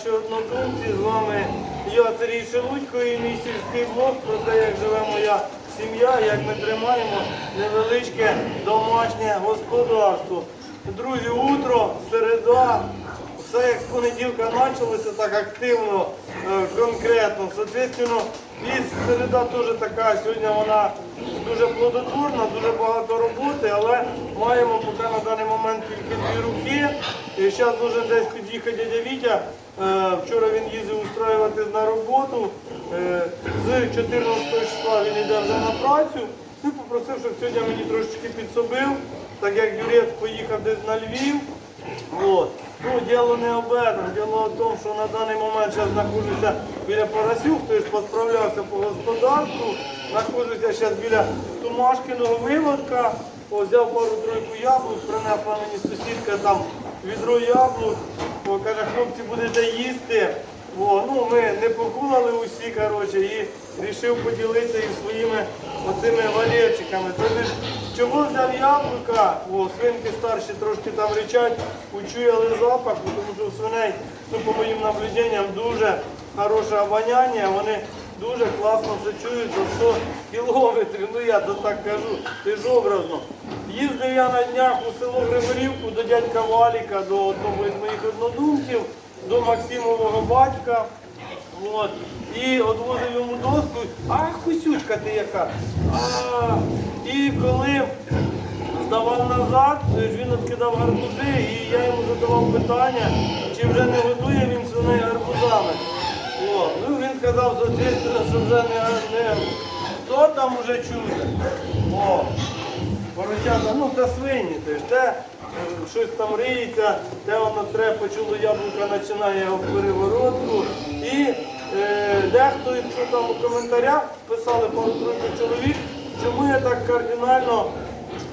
наші однодумці. З вами я Сергій Шелудько і мій сільський блог про те, як живе моя сім'я, як ми тримаємо невеличке домашнє господарство. Друзі, утро, середа, все як з понеділка почалося так активно, е, конкретно. Соответственно, і середа теж така, сьогодні вона дуже плодотворна, дуже багато роботи, але маємо поки на даний момент тільки дві руки. І зараз дуже десь під'їхати дядя Вітя. Е, Вчора він їздив устраюватись на роботу. Е, З 14 числа він йде вже на працю. Ну, попросив, щоб сьогодні мені трошечки підсобив, так як Юрець поїхав десь на Львів. Вот. Ну, діло не об этом. Діло в тому, що на даний момент зараз знаходжуся біля Парасюк, то ж посправлявся по господарству. Знаходжуся зараз біля Тумашкиного виводка. О, взяв пару-тройку яблук, принесла мені сусідка там відро яблук. О, каже, хлопці будете їсти. О, ну, ми не погулали усі, коротше, і вирішив поділитися із своїми оцими валерчиками. Чого взяв яблука? О, свинки старші трошки там речать, учуяли запах, тому що у свиней, ну, по моїм наблюденням, дуже хороше обоняння, вони дуже класно це чують за 100 кілометрів. Ну я то так кажу, ти ж образно. Їздив я на днях у село Григорівку до дядька Валіка, до одного із моїх однодумців, до Максимового батька. От. І відвозив йому доску. Ах, кусючка ти яка. А, і коли здавав назад, він відкидав гарбузи, і я йому задавав питання, чи вже не годує він свиней гарбузами. Ну він сказав, соответственно, що вже не, не хто там уже чує. О, поросята, ну та свині, то ж те щось там риється, де воно треба, почуло яблука, починає його переворотку. І е, дехто, якщо там у коментарях писали пару-тройку чоловік, чому я так кардинально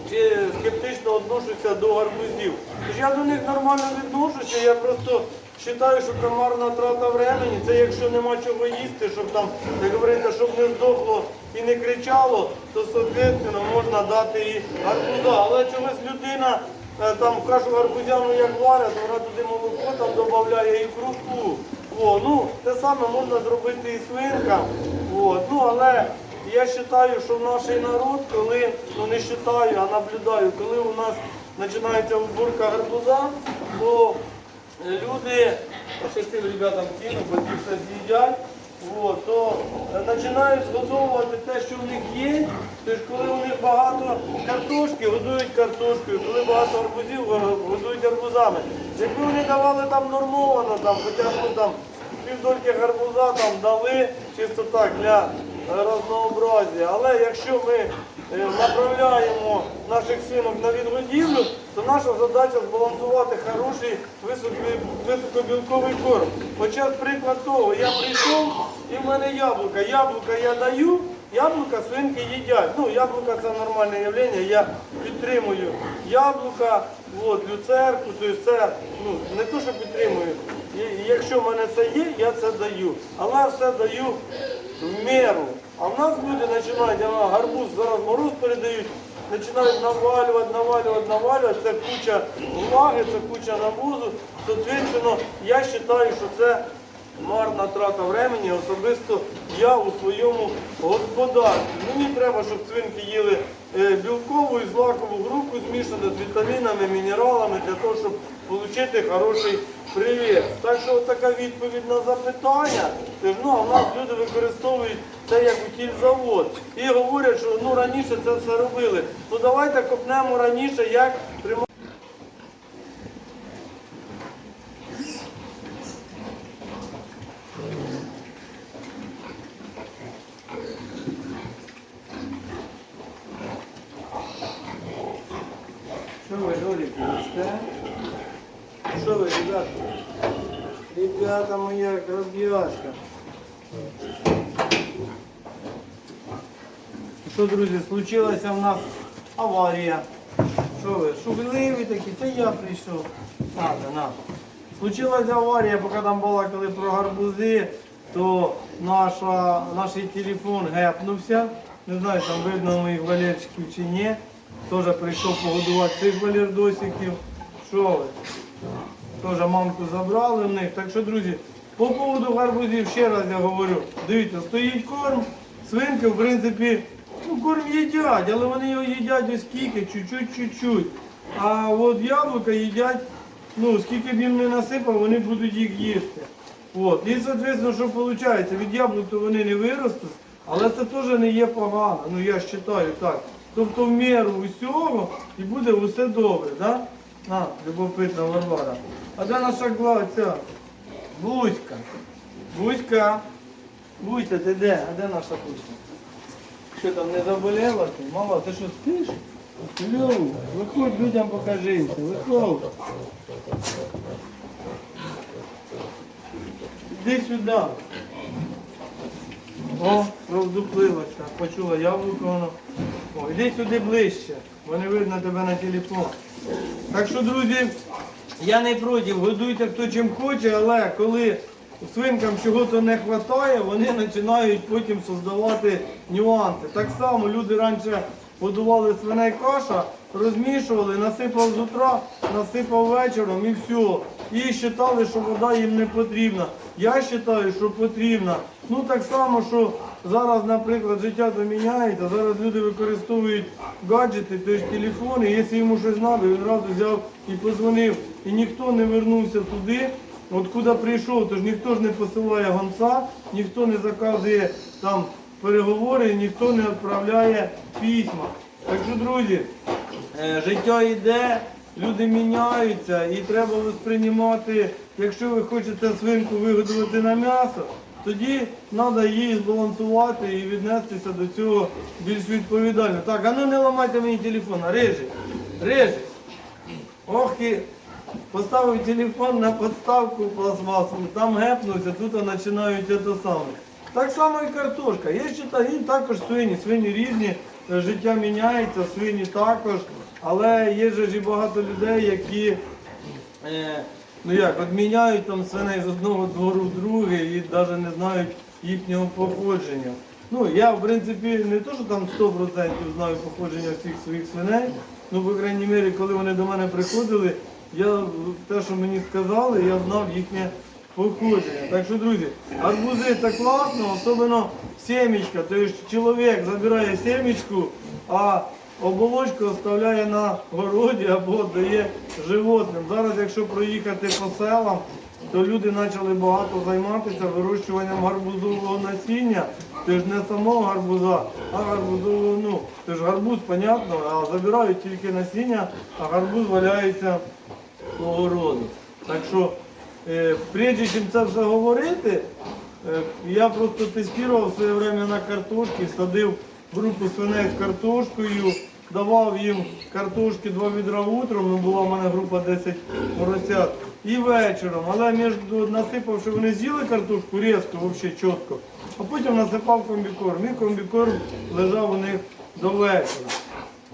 чи скептично відношуся до гарбузів. Я до них нормально відношуся, я просто вважаю, що це марна трата времени. Це якщо нема чого їсти, щоб там, як говориться, щоб не здохло і не кричало, то соответственно можна дати і гарбуза. Але чогось людина е, там кашу гарбузяну як варять, вона туди молоко там додає і крупу. О, ну, те саме можна зробити і свинкам. От, ну, але я вважаю, що наш народ, коли, ну не вважаю, а наблюдаю, коли у нас починається уборка гарбуза, то е, люди, ще цим ребятам кину, ті все з'їдять, то е, починають згодовувати те, що в них є. Тож коли у них багато картошки, годують картошкою, коли багато арбузів, е, годують арбузами. Якби вони давали там нормовано, там, хоча б ну, там, півдольки гарбуза там дали, чисто так для разнообразія. Але якщо ми е, направляємо наших свинок на відгодівлю, то наша задача збалансувати хороший високобілковий корм. Хоча приклад того, я прийшов і в мене яблука. Яблука я даю, яблука свинки їдять. Ну, яблука це нормальне явлення, я підтримую яблука, от, люцерку, тобто це ну, не то, що підтримую. Якщо в мене це є, я це даю. Але все даю в меру. А в нас люди починають, гарбуз зараз мороз передають, починають навалювати, навалювати, навалювати. Це куча влаги, це куча навозу. Соответственно, я вважаю, що це марна трата времени, особисто я у своєму господарстві. Мені треба, щоб свинки їли е, білкову і злакову групу змішану з вітамінами, мінералами для того, щоб отримати хороший привіт. Так що така відповідь на запитання. Ну, а в нас люди використовують це як утільзавод. І говорять, що ну раніше це все робили. Ну давайте копнемо раніше, як тримати. Що ви, Їсте? Що ви, ребята? Ребята моя гроб'яшка. Що, друзі, случилася в нас аварія. Що ви, шугливі такі, це я прийшов. Надо, на. Случилася аварія, поки там балакали про гарбузи, то наша, наш телефон гепнувся. Не знаю, там видно моїх валерчиків чи ні. Теж прийшов погодувати цих валердосиків. Що ви? теж мамку забрали в них. Так що, друзі, по поводу гарбузів ще раз я говорю. Дивіться, стоїть корм, свинки, в принципі, ну корм їдять, але вони його їдять ось скільки, чуть-чуть, чуть-чуть. А от яблука їдять, ну, скільки б їм не насипав, вони будуть їх їсти. От. І, соответственно, що виходить, від яблук то вони не виростуть, але це теж не є погано. Ну я ж вважаю так. Тобто в міру усього і буде усе добре, да? На, любопитна Варвара. А де наша гла ця? Буська. Буська. Буся, ти де? А де наша Буська? Що там не заболела ти? Мала, ти що спиш? Льов, виходь людям покажися, виходь. Іди сюди. О, роздуплилася, почула яблуко воно. О, іди сюди ближче, бо не видно тебе на телефон. Так що, друзі, я не проти, годуйте хто чим хоче, але коли свинкам чогось не вистачає, вони починають потім создавати нюанси. Так само люди раніше годували свиней каша, розмішували, насипав з утра, насипав вечором і все. І вважали, що вода їм не потрібна. Я вважаю, що потрібна. Ну так само, що зараз, наприклад, життя доміняється, зараз люди використовують гаджети, тобто телефони, якщо йому щось треба, він одразу взяв і позвонив. І ніхто не вернувся туди, от куди прийшов, тож ніхто ж не посилає гонца, ніхто не заказує там переговори, ніхто не відправляє письма. Так що, друзі, е, життя йде, люди міняються і треба восприймати, якщо ви хочете свинку вигодувати на м'ясо, тоді треба її збалансувати і віднестися до цього більш відповідально. Так, а ну не ламайте мені телефон, а режи, режи. Ох і поставив телефон на подставку пластмасову, там гепнувся, тут починають те саме. Так само і картошка. Є та- також свині. Свині різні, е, життя міняється, свині також. Але є ж і багато людей, які е, ну як, обміняють там свиней з одного двору в другий і навіть не знають їхнього походження. Ну, я, в принципі, не то, що там 100% знаю походження всіх своїх свиней, ну, по крайній мірі, коли вони до мене приходили, я те, що мені сказали, я знав їхнє походження. Так що, друзі, арбузи це класно, особливо семечка. Тобто чоловік забирає семечку, а оболочку оставляє на городі або дає животним. Зараз, якщо проїхати по селам, то люди почали багато займатися вирощуванням гарбузового насіння. Тож не самого гарбуза, а гарбузового, ну, тож гарбуз, понятно, а забирають тільки насіння, а гарбуз валяється по городу. Так що, прежде чим це все говорити, е, я просто тестував своє время на картошці, садив групу свиней з картошкою, давав їм картошки два відра утром, ну була в мене група 10 поросят, і вечором. Але між насипав, що вони з'їли картошку різко, взагалі чітко, а потім насипав комбікорм. І комбікорм лежав у них до вечора.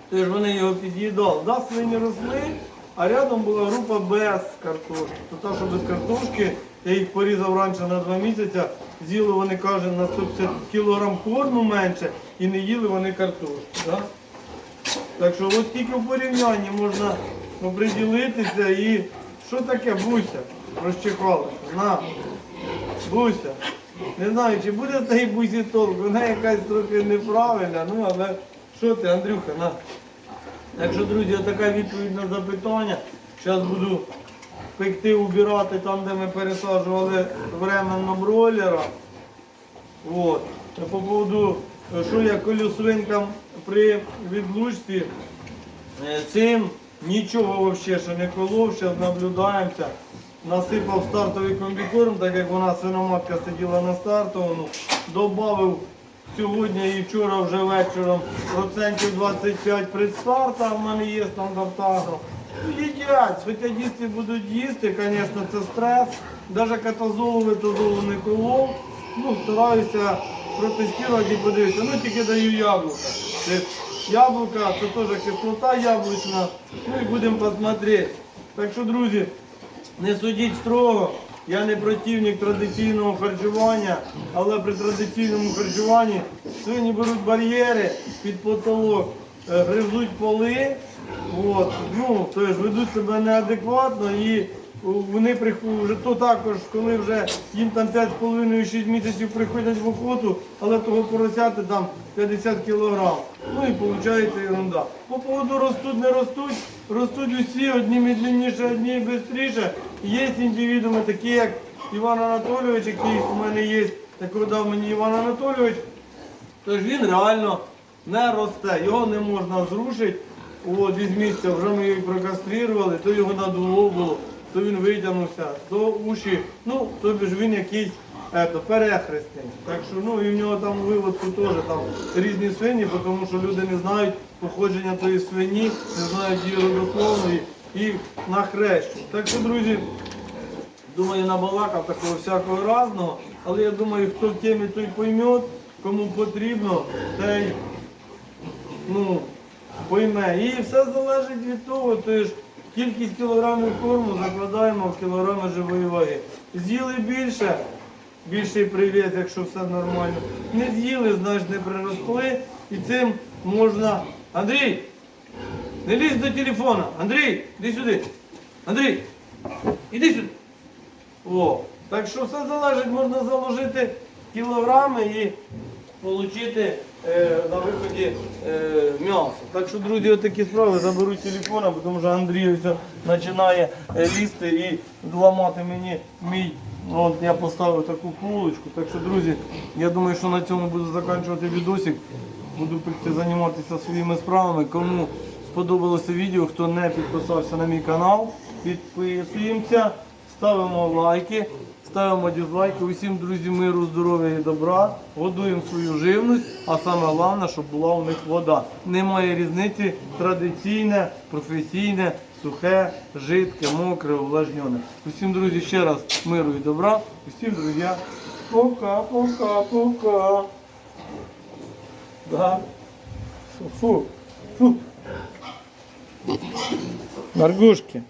Тож вони його під'їдали. Да, свині росли, а рядом була група без картошки. То та, що без картошки, я їх порізав раніше на два місяці, з'їли вони, каже, на 150 кілограм корму менше і не їли вони картошки. Да? Так що ось тільки в порівнянні можна оприділитися і що таке Буся? Розчехалася. На, Буся. Не знаю, чи буде неї бусі толк, вона якась трохи неправильна, ну але що ти, Андрюха, на. Так що, друзі, така відповідь на запитання. Зараз буду пекти, убирати там, де ми пересаджували временно бройлера. От. По поводу, що я колю свинкам при відлучці, е, цим нічого взагалі ще не колов, зараз наблюдаємося. Насипав стартовий комбікорм, так як вона свиноматка сиділа на стартовому, додав сьогодні і вчора вже вечором процентів 25 предстарта, в мене є стандартагро. Ну, Їдять, хоча діти будуть їсти, звісно, це стрес. Навіть катазолу, витазолу не колов. Ну, стараюся протестувати і подивитися. Ну, тільки даю яблука. Яблука, це теж кислота яблучна. Ну і будемо посмотрети. Так що, друзі, не судіть строго. Я не противник традиційного харчування, але при традиційному харчуванні свині беруть бар'єри під потолок, е, гризуть поли, от, ну, тобто ведуть себе неадекватно і вони то також, коли вже їм там 5,5-6 місяців приходять в охоту, але того поросяти там 50 кілограм. Ну і виходить ерунда. По поводу ростуть, не ростуть, ростуть усі, одні медленніше, одні швидше. Є індивідуми, такі як Іван Анатолійович, який у мене є, такого дав мені Іван Анатолійович. Тож він реально не росте, його не можна зрушити. От із місця вже ми його прокастрирували, то його надуло було, то він витягнувся, то уші, ну, тобі ж він якийсь ето, перехресний. Так що ну і в нього там у виводку теж там різні свині, тому що люди не знають походження тої свині, не знають її родословної і на хрещу. Так що, друзі, Думаю, набалакав такого всякого разного, але я думаю, хто в темі, той пойме, кому потрібно, той ну, пойме. І все залежить від того, тож кількість кілограмів корму закладаємо в кілограми живої ваги. З'їли більше, більший привіт, якщо все нормально. Не з'їли, значить не приросли. І цим можна. Андрій! Не лізь до телефона! Андрій, іди сюди! Андрій! Іди сюди! О, так що все залежить, можна заложити кілограми і отримати на виході е, м'ясо. Так що, друзі, отакі справи заберуть телефона, тому що Андрій ось починає е, лізти і ламати мені мій. От я поставив таку полочку. Так що, друзі, я думаю, що на цьому буду закінчувати відосик. Буду піти займатися своїми справами. Кому сподобалося відео, хто не підписався на мій канал, підписуємося. Ставимо лайки, ставимо дізлайки. Усім друзі, миру, здоров'я і добра. Годуємо свою живність, а саме головне, щоб була у них вода. Немає різниці традиційне, професійне, сухе, жидке, мокре, увлажнене. Усім друзі, ще раз миру і добра. Усім друзі, пока, пока, пока. Да. Фу, фу. Маргушки.